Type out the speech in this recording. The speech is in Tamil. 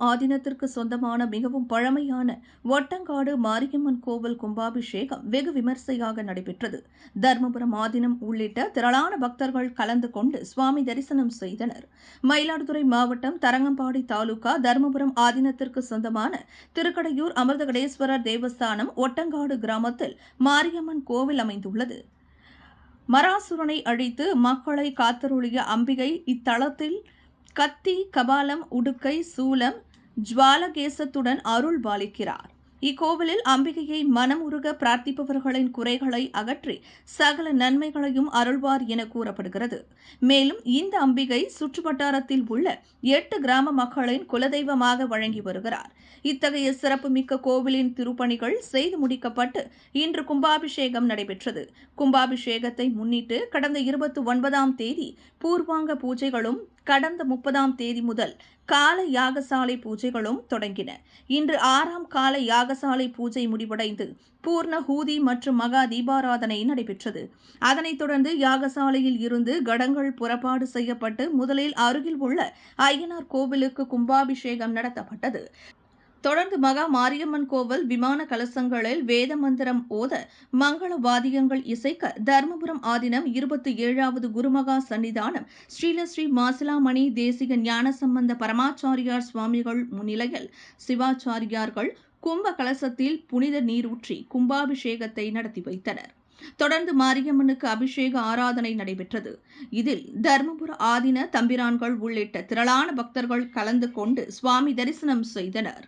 ஆதீனத்திற்கு சொந்தமான மிகவும் பழமையான ஒட்டங்காடு மாரியம்மன் கோவில் கும்பாபிஷேகம் வெகு விமர்சையாக நடைபெற்றது. தர்மபுரம் ஆதீனம் உள்ளிட்ட திரளான பக்தர்கள் கலந்து கொண்டு சுவாமி தரிசனம் செய்தனர். மயிலாடுதுறை மாவட்டம் தரங்கம்பாடி தாலுகா தர்மபுரம் ஆதீனத்திற்கு சொந்தமான திருக்கடையூர் அமிர்தகடேஸ்வரர் தேவஸ்தானம் ஒட்டங்காடு கிராமத்தில் மாரியம்மன் கோவில் அமைந்துள்ளது. மராசுரனை அழித்து மக்களை காத்தருளிய அம்பிகை இத்தலத்தில் கத்தி கபாலம் உடுக்கை சூலம் ஜுவாலகேசத்துடன் அருள் பாலிக்கிறார். இக்கோவிலில் அம்பிகையை உருக பிரார்த்திப்பவர்களின் குறைகளை அகற்றி சகல நன்மைகளையும் அருள்வார் என கூறப்படுகிறது. மேலும் இந்த அம்பிகை சுற்றுவட்டாரத்தில் உள்ள எட்டு கிராம மக்களின் குலதெய்வமாக வழங்கி வருகிறார். இத்தகைய சிறப்புமிக்க கோவிலின் திருப்பணிகள் செய்து முடிக்கப்பட்டு இன்று கும்பாபிஷேகம் நடைபெற்றது. கும்பாபிஷேகத்தை முன்னிட்டு கடந்த இருபத்தி ஒன்பதாம் தேதி பூர்வாங்க பூஜைகளும் கடந்த முப்பதாம் தேதி முதல் கால யாகசாலை பூஜைகளும் தொடங்கின. இன்று ஆறாம் கால யாகசாலை பூஜை முடிவடைந்து பூர்ண ஹூதி மற்றும் மகா தீபாராதனை நடைபெற்றது. அதனைத் தொடர்ந்து யாகசாலையில் இருந்து கடங்கள் புறப்பாடு செய்யப்பட்டு முதலில் அருகில் உள்ள ஐயனார் கோவிலுக்கு கும்பாபிஷேகம் நடத்தப்பட்டது. தொடர்ந்து மகா மாரியம்மன் கோவில் விமான கலசங்களில் வேத மந்திரம் ஓத மங்கள வாதியங்கள் இசைக்க தர்மபுரம் ஆதீனம் இருபத்தி ஏழாவது குருமகா சன்னிதானம். ஸ்ரீலஸ்ரீ மாசிலாமணி தேசிக ஞான சம்பந்த பரமாச்சாரியார் சுவாமிகள் முன்னிலையில் சிவாச்சாரியார்கள் கும்ப கலசத்தில் புனித நீரூற்றி கும்பாபிஷேகத்தை நடத்தி வைத்தனர். தொடர்ந்து மாரியம்மனுக்கு அபிஷேக ஆராதனை நடைபெற்றது. இதில் தர்மபுர ஆதீன தம்பிரான்கள் உள்ளிட்ட திரளான பக்தர்கள் கலந்து கொண்டு சுவாமி தரிசனம் செய்தனர்.